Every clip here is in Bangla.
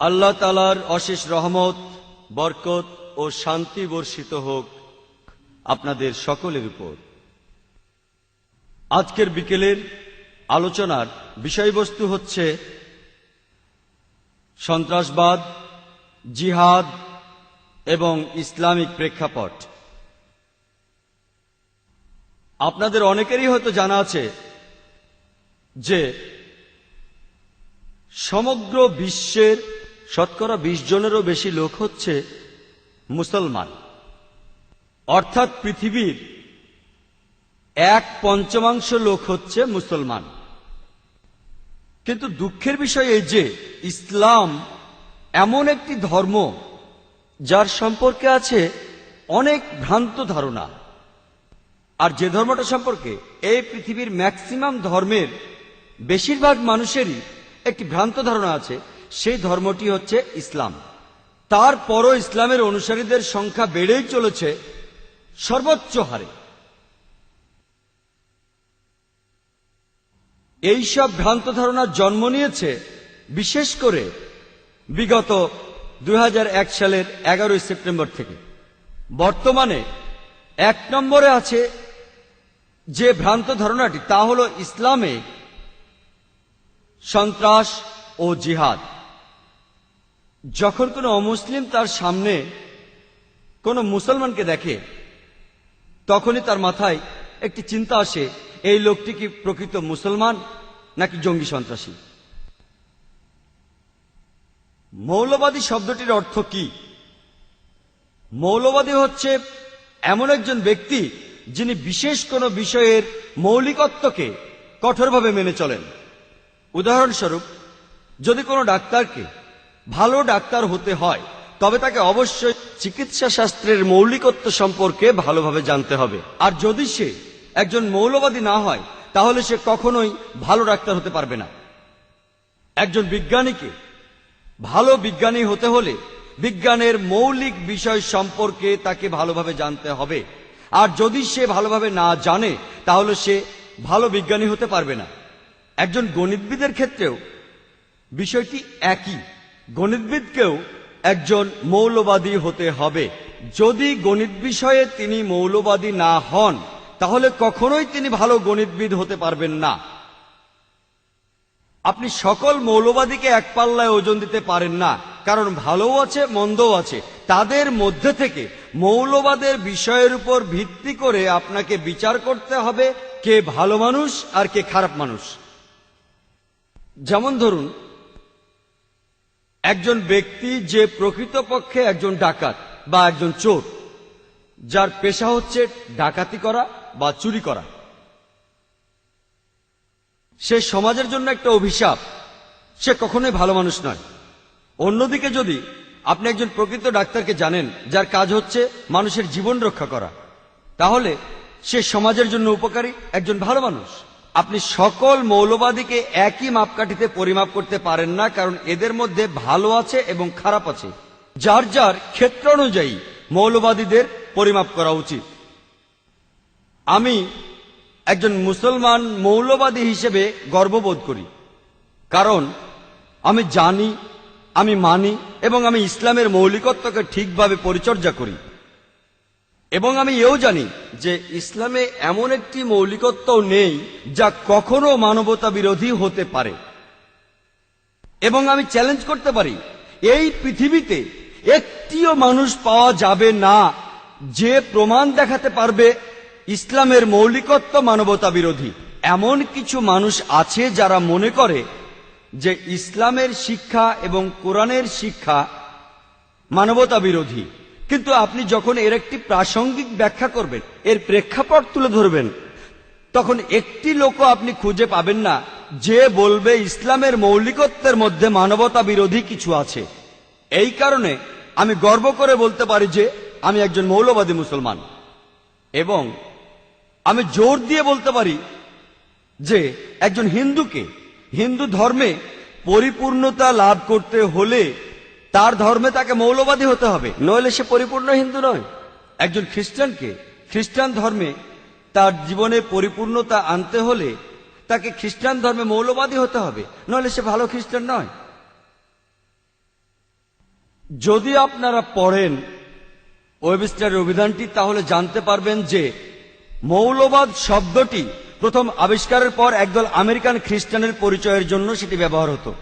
আল্লাহ তালার অশেষ রহমত, বরকত ও শান্তি বর্ষিত হোক আপনাদের সকলের উপর। আজকের বিকেলের আলোচনার বিষয়বস্তু হচ্ছে সন্ত্রাসবাদ, জিহাদ এবং ইসলামিক প্রেক্ষাপট। আপনাদের অনেকেরই হয়তো জানা আছে যে সমগ্র বিশ্বের শতকরা বিশ জনেরও বেশি লোক হচ্ছে মুসলমান। অর্থাৎ পৃথিবীর এক পঞ্চমাংশ লোক হচ্ছে মুসলমান। কিন্তু দুঃখের বিষয় এই যে, ইসলাম এমন একটি ধর্ম যার সম্পর্কে আছে অনেক ভ্রান্ত ধারণা। আর যে ধর্মটা সম্পর্কে এই পৃথিবীর ম্যাক্সিমাম ধর্মের বেশিরভাগ মানুষেরই একটি ভ্রান্ত ধারণা আছে সেই ধর্মটি হচ্ছে ইসলাম। তারপরও ইসলামের অনুসারীদের সংখ্যা বেড়েই চলেছে সর্বোচ্চ হারে। এই সব ভ্রান্ত ধারণার জন্ম নিয়েছে বিশেষ করে বিগত দুই হাজার এক সালের এগারোই সেপ্টেম্বর থেকে। বর্তমানে এক নম্বরে আছে যে ভ্রান্ত ধারণাটি, তা হল ইসলামে সন্ত্রাস ও জিহাদ। যখন কোনো অমুসলিম তার সামনে কোনো মুসলমানকে দেখে, তখনই তার মাথায় একটি চিন্তা আসে, এই লোকটি কি প্রকৃত মুসলমান নাকি জঙ্গি সন্ত্রাসী? মৌলবাদী শব্দটির অর্থ কি? মৌলবাদী হচ্ছে এমন একজন ব্যক্তি যিনি বিশেষ কোনো বিষয়ের মৌলিকত্বকে কঠোরভাবে মেনে চলেন। উদাহরণস্বরূপ, যদি কোনো ডাক্তারকে ভালো ডাক্তার হতে হয়, তবে তাকে অবশ্যই চিকিৎসা শাস্ত্রের মৌলিকত্ব সম্পর্কে ভালোভাবে জানতে হবে। আর যদি সে একজন মৌলবাদী না হয়, তাহলে সে কখনোই ভালো ডাক্তার হতে পারবে না। একজন বিজ্ঞানীকে ভালো বিজ্ঞানী হতে হলে বিজ্ঞানের মৌলিক বিষয় সম্পর্কে তাকে ভালোভাবে জানতে হবে। আর যদি সে ভালোভাবে না জানে, তাহলে সে ভালো বিজ্ঞানী হতে পারবে না। একজন গণিতবিদের ক্ষেত্রেও বিষয়টি একই। গণিতবিদকেও একজন মৌলবাদী হতে হবে। যদি গণিত বিষয়ে তিনি মৌলবাদী না হন, তাহলে কখনোই তিনি ভালো গণিতবিদ হতে পারবেন না। আপনি সকল মৌলবাদীকে এক পাল্লায় ওজন দিতে পারেন না, কারণ ভালোও আছে, মন্দও আছে। তাদের মধ্যে থেকে মৌলবাদের বিষয়ের উপর ভিত্তি করে আপনাকে বিচার করতে হবে, কে ভালো মানুষ আর কে খারাপ মানুষ। যেমন ধরুন একজন ব্যক্তি যে প্রকৃতপক্ষে একজন ডাকাত বা একজন চোর, যার পেশা হচ্ছে ডাকাতি করা বা চুরি করা। সে সমাজের জন্য একটা অভিশাপ। সে কখনোই ভালো মানুষ নয়। অন্যদিকে যদি আপনি একজন প্রকৃত ডাক্তারকে জানেন, যার কাজ হচ্ছে মানুষের জীবন রক্ষা করা, তাহলে সে সমাজের জন্য উপকারী একজন ভালো মানুষ। আপনি সকল মৌলবাদীকে একই মাপকাঠিতে পরিমাপ করতে পারেন না, কারণ এদের মধ্যে ভালো আছে এবং খারাপ আছে। যার যার ক্ষেত্র অনুযায়ী মৌলবাদীদের পরিমাপ করা উচিত। আমি একজন মুসলমান মৌলবাদী হিসেবে গর্ববোধ করি, কারণ আমি জানি, আমি মানি এবং আমি ইসলামের মৌলিকত্বকে ঠিকভাবে পরিচর্যা করি। এবং আমি এও জানি যে ইসলামে এমন একটি মৌলিকত্ব নেই যা কখনো মানবতা বিরোধী হতে পারে। এবং আমি চ্যালেঞ্জ করতে পারি, এই পৃথিবীতে একটিও মানুষ পাওয়া যাবে না যে প্রমাণ দেখাতে পারবে ইসলামের মৌলিকত্ব মানবতা বিরোধী। এমন কিছু মানুষ আছে যারা মনে করে যে ইসলামের শিক্ষা এবং কোরআনের শিক্ষা মানবতা বিরোধী। কিন্তু আপনি যখন এর একটি প্রাসঙ্গিক ব্যাখ্যা করবেন, এর প্রেক্ষাপট তুলে ধরবেন, তখন একটি লোকও আপনি খুঁজে পাবেন না যে বলবে ইসলামের মৌলিকত্বের মধ্যে মানবতা বিরোধী কিছু আছে। এই কারণে আমি গর্ব করে বলতে পারি যে আমি একজন মৌলবাদী মুসলমান। এবং আমি জোর দিয়ে বলতে পারি যে একজন হিন্দুকে, হিন্দু ধর্মে পরিপূর্ণতা লাভ করতে হলে তার ধর্মে তাকে মৌলবাদী হতে হবে। নইলে সে পরিপূর্ণ হিন্দু নয়। একজন খ্রিস্টানকে খ্রিস্টান ধর্মে তার জীবনে পরিপূর্ণতা আনতে হলে তাকে খ্রিস্টান ধর্মে মৌলবাদী হতে হবে। নইলে সে ভালো খ্রিস্টান নয়। যদি আপনারা পড়েন ওয়েবস্টারের অভিধানটি তাহলে জানতে পারবেন যে মৌলবাদ শব্দটি প্রথম আবিষ্কারের পর একদল আমেরিকান খ্রিস্টানের পরিচয়ের জন্য সেটি ব্যবহার হতো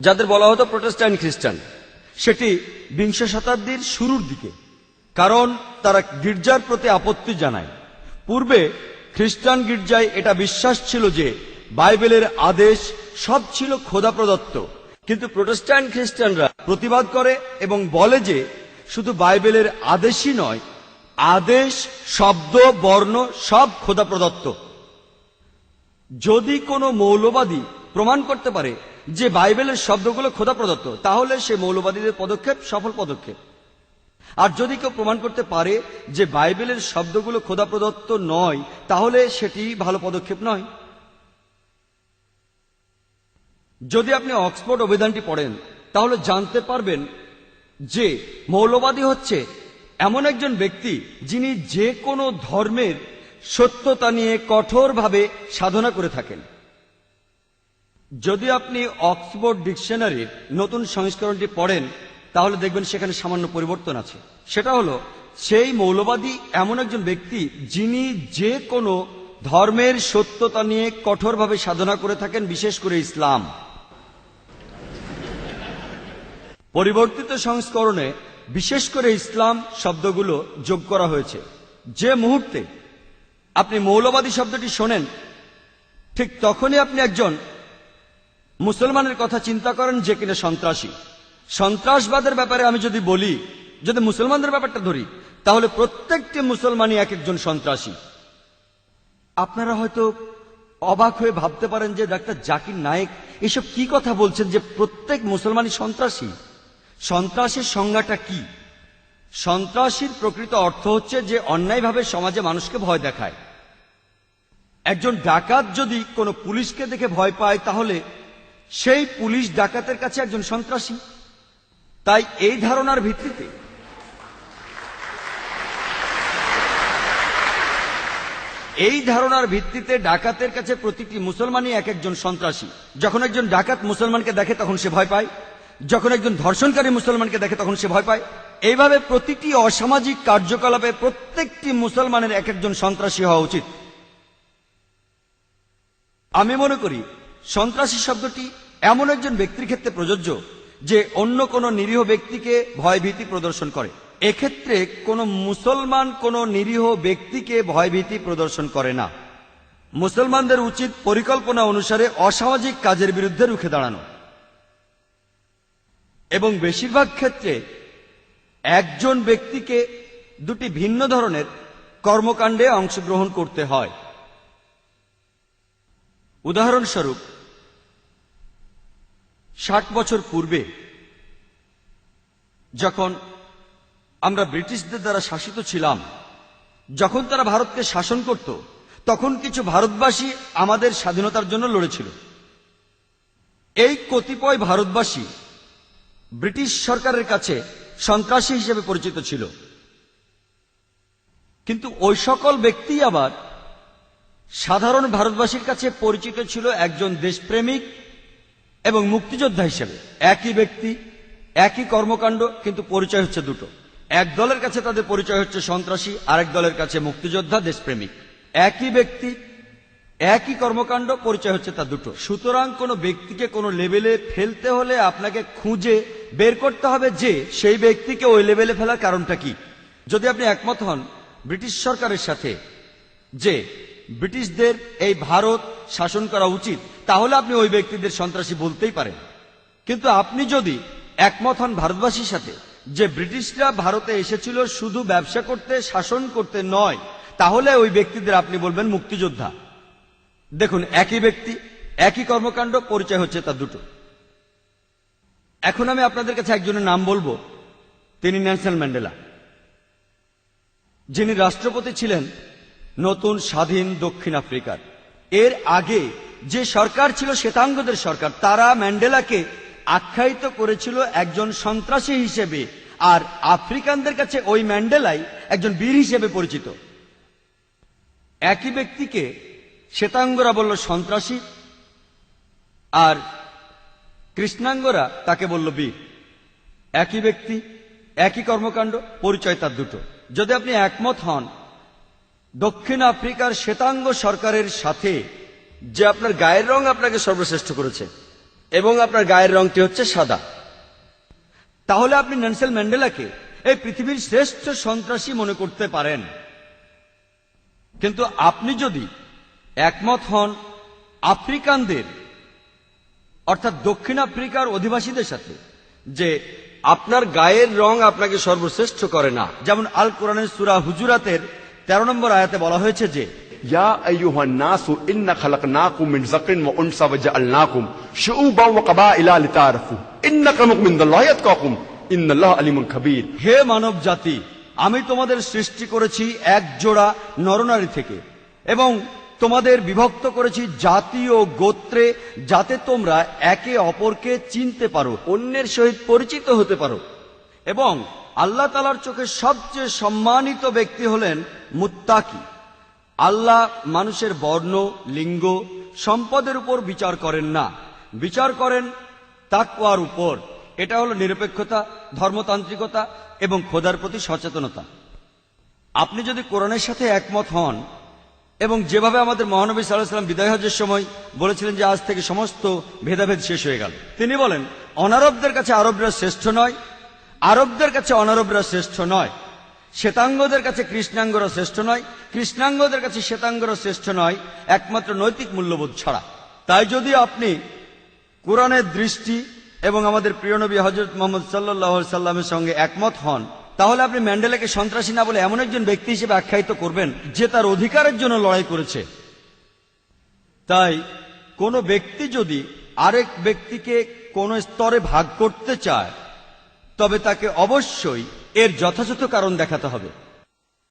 যাদের বলা হতো প্রোটেস্ট্যান্ট খ্রিস্টান। সেটি বিংশ শতাব্দীর শুরুর দিকে, কারণ তারা গির্জার প্রতি আপত্তি জানায়। পূর্বে খ্রিস্টান গির্জায় এটা বিশ্বাস ছিল যে বাইবেলের আদেশ সব ছিল খোদা প্রদত্ত। কিন্তু প্রোটেস্ট্যান্ট খ্রিস্টানরা প্রতিবাদ করে এবং বলে যে শুধু বাইবেলের আদেশই নয়, আদেশ, শব্দ, বর্ণ সব খোদা প্রদত্ত। যদি কোনো মৌলবাদী প্রমাণ করতে পারে যে বাইবেলের শব্দগুলো খোদা প্রদত্ত, তাহলে সে মৌলবাদীদের পদক্ষেপ সফল পদক্ষেপ। আর যদি কেউ প্রমাণ করতে পারে যে বাইবেলের শব্দগুলো খোদা প্রদত্ত নয়, তাহলে সেটি ভালো পদক্ষেপ নয়। যদি আপনি অক্সফোর্ড অভিধানটি পড়েন, তাহলে জানতে পারবেন যে মৌলবাদী হচ্ছে এমন একজন ব্যক্তি যিনি যে কোনো ধর্মের সত্যতা নিয়ে কঠোরভাবে সাধনা করে থাকেন। যদি আপনি অক্সফোর্ড ডিকশনারির নতুন সংস্করণটি পড়েন, তাহলে দেখবেন সেখানে সামান্য পরিবর্তন আছে। সেটা হলো, সেই মৌলবাদী এমন একজন ব্যক্তি যিনি যে কোনো ধর্মের সত্যতা নিয়ে কঠোরভাবে সাধনা করে থাকেন, বিশেষ করে ইসলাম। পরিবর্তিত সংস্করণে বিশেষ করে ইসলাম শব্দগুলো যোগ করা হয়েছে। যে মুহূর্তে আপনি মৌলবাদী শব্দটি শোনেন, ঠিক তখনই আপনি একজন মুসলমানের কথা চিন্তা করেন যে কিনা সন্ত্রাসী। সন্ত্রাসবাদের ব্যাপারে আমি যদি বলি, যদি মুসলমানদের ব্যাপারটা ধরি, তাহলে প্রত্যেকটি মুসলমানই এক একজন সন্ত্রাসী। আপনারা হয়তো অবাক হয়ে ভাবতে পারেন যে ডাক্তার জাকির নায়েক এসব কি কথা বলছেন যে প্রত্যেক মুসলমানই সন্ত্রাসী? সন্ত্রাসের সংজ্ঞাটা কি? সন্ত্রাসীর প্রকৃত অর্থ হচ্ছে যে অন্যায়ভাবে সমাজে মানুষকে ভয় দেখায়। একজন ডাকাত যদি কোনো পুলিশকে দেখে ভয় পায়, তাহলে সেই পুলিশ ডাকাতের কাছে একজন সন্ত্রাসী। তাই এই ধারণার ভিত্তিতে এই ধারণার ভিত্তিতে ডাকাতের কাছে প্রতিটি মুসলমানই এক একজন সন্ত্রাসী। যখন একজন ডাকাত মুসলমানকে দেখে তখন সে ভয় পায়। যখন একজন ধর্ষণকারী মুসলমানকে দেখে তখন সে ভয় পায়। এইভাবে প্রতিটি অসামাজিক কার্যকলাপে প্রত্যেকটি মুসলমানের এক একজন সন্ত্রাসী হওয়া উচিত। আমি মনে করি সন্ত্রাসী শব্দটি এমন একজন ব্যক্তির ক্ষেত্রে প্রযোজ্য যে অন্য কোনো নিরীহ ব্যক্তিকে ভয়ভীতি প্রদর্শন করে। এক্ষেত্রে কোনো মুসলমান কোনো নিরীহ ব্যক্তিকে ভয়ভীতি প্রদর্শন করে না। মুসলমানদের উচিত পরিকল্পনা অনুসারে অসামাজিক কাজের বিরুদ্ধে রুখে দাঁড়ানো। এবং বেশিরভাগ ক্ষেত্রে একজন ব্যক্তিকে দুটি ভিন্ন ধরনের কর্মকাণ্ডে অংশগ্রহণ করতে হয়। উদাহরণস্বরূপ ষাট বছর পূর্বে যখন আমরা ব্রিটিশদের দ্বারা শাসিত ছিলাম, যখন তারা ভারতকে শাসন করত, তখন কিছু ভারতবাসী আমাদের স্বাধীনতার জন্য লড়েছিল। এই কতিপয় ভারতবাসী ব্রিটিশ সরকারের কাছে সন্ত্রাসী হিসেবে পরিচিত ছিল। কিন্তু ওই সকল ব্যক্তি আবার সাধারণ ভারতবাসীর কাছে পরিচিত ছিল একজন দেশপ্রেমিক এবং মুক্তিযোদ্ধা হিসেবে, একই ব্যক্তি, একই কর্মকাণ্ড, কিন্তু পরিচয় হচ্ছে দুটো। এক দলের কাছে তাদের পরিচয় হচ্ছে সন্ত্রাসী, আরেক দলের কাছে মুক্তিযোদ্ধা, দেশপ্রেমিক। একই ব্যক্তি, একই কর্মকাণ্ড, পরিচয় হচ্ছে তা দুটো। সুতরাং কোনো ব্যক্তিকে কোনো লেভেলে ফেলতে হলে আপনাকে খুঁজে বের করতে হবে যে সেই ব্যক্তিকে ওই লেভেলে ফেলার কারণটা কি। যদি আপনি একমত হন, ব্রিটিশ সরকারের সাথে যে ব্রিটিশদের এই ভারত শাসন করা উচিত, তাহলে আপনি ওই ব্যক্তিদের সন্ত্রাসী বলতেই পারেন। কিন্তু আপনি যদি একমত হন ভারতবাসীর সাথে যে ব্রিটিশরা ভারতে এসেছিল শুধু ব্যবসা করতে, শাসন করতে নয়, তাহলে ওই ব্যক্তিদের আপনি বলবেন মুক্তিযোদ্ধা। দেখুন, একই ব্যক্তি, একই কর্মকাণ্ড, পরিচয় হচ্ছে তা দুটো। এখন আমি আপনাদের কাছে একজনের নাম বলব, তিনি নেলসন ম্যান্ডেলা। যিনি রাষ্ট্রপতি ছিলেন নতুন স্বাধীন দক্ষিণ আফ্রিকার। এর আগে যে সরকার ছিল শ্বেতাঙ্গদের সরকার, তারা ম্যান্ডেলাকে আখ্যায়িত করেছিল একজন সন্ত্রাসী হিসেবে, আর আফ্রিকানদের কাছে ওই ম্যান্ডেলাই একজন বীর হিসেবে পরিচিত। একই ব্যক্তিকে শ্বেতাঙ্গরা বলল সন্ত্রাসী, আর কৃষ্ণাঙ্গরা তাকে বলল বীর। একই ব্যক্তি, একই কর্মকাণ্ড, পরিচয় তার দুটো। যদি আপনি একমত হন দক্ষিণ আফ্রিকার শ্বেতাঙ্গ সরকারের সাথে যে আপনার গায়ের রং আপনাকে সর্বশ্রেষ্ঠ করেছে, এবং আপনার গায়ের রংটি হচ্ছে সাদা। তাহলে আপনি নেলসন ম্যান্ডেলাকে এই পৃথিবীর শ্রেষ্ঠ সন্ত্রাসী মনে করতে পারেন। কিন্তু আপনি যদি একমত হন আফ্রিকানদের, অর্থাৎ দক্ষিণ আফ্রিকার অধিবাসীদের সাথে, যে আপনার গায়ের রং আপনাকে সর্বশ্রেষ্ঠ করে না, যেমন আল কোরআনের সুরা হুজুরাতের তেরো নম্বর আয়াতে বলা হয়েছে যে হে মানব জাতি আমি তোমাদের সৃষ্টি করেছি এক জোড়া নরনারী থেকে এবং তোমাদের বিভক্ত করেছি জাতীয় গোত্রে যাতে তোমরা একে অপরকে চিনতে পারো অন্যের সহিত পরিচিত হতে পারো এবং আল্লাহ তালার চোখে সবচেয়ে সম্মানিত ব্যক্তি হলেন মুত্তাকি। আল্লাহ মানুষের বর্ণ, লিঙ্গ, সম্পদের উপর বিচার করেন না। বিচার করেন তাকওয়ার উপর। এটা হলো নিরপেক্ষতা, ধর্মতান্ত্রিকতা এবং খোদার প্রতি সচেতনতা। আপনি যদি কোরআনের সাথে একমত হন এবং যেভাবে আমাদের মহানবী সাল্লাহ সাল্লাম বিদায় হজের সময় বলেছিলেন যে আজ থেকে সমস্ত ভেদাভেদ শেষ হয়ে গেল, তিনি বলেন, অনারবদের কাছে আরবরা শ্রেষ্ঠ নয় আরবদের কাছে অনারবরা শ্রেষ্ঠ নয়, শ্বেতাঙ্গদের কাছে কৃষ্ণাঙ্গরা শ্রেষ্ঠ নয়, কৃষ্ণাঙ্গদের কাছে শ্বেতাঙ্গরা শ্রেষ্ঠ নয়, একমাত্র নৈতিক মূল্যবোধ ছাড়া। তাই যদি আপনি কোরআনের দৃষ্টি এবং আমাদের প্রিয় নবী হজরত মোহাম্মদ সাল্লাহ সাল্লামের সঙ্গে একমত হন, তাহলে আপনি ম্যান্ডেলাকে সন্ত্রাসী না বলে এমন একজন ব্যক্তি হিসেবে আখ্যায়িত করবেন যে তার অধিকারের জন্য লড়াই করেছে। তাই কোনো ব্যক্তি যদি আরেক ব্যক্তিকে কোনো স্তরে ভাগ করতে চায় তবে তাকে অবশ্যই এর যথাযথ কারণ দেখাতে হবে।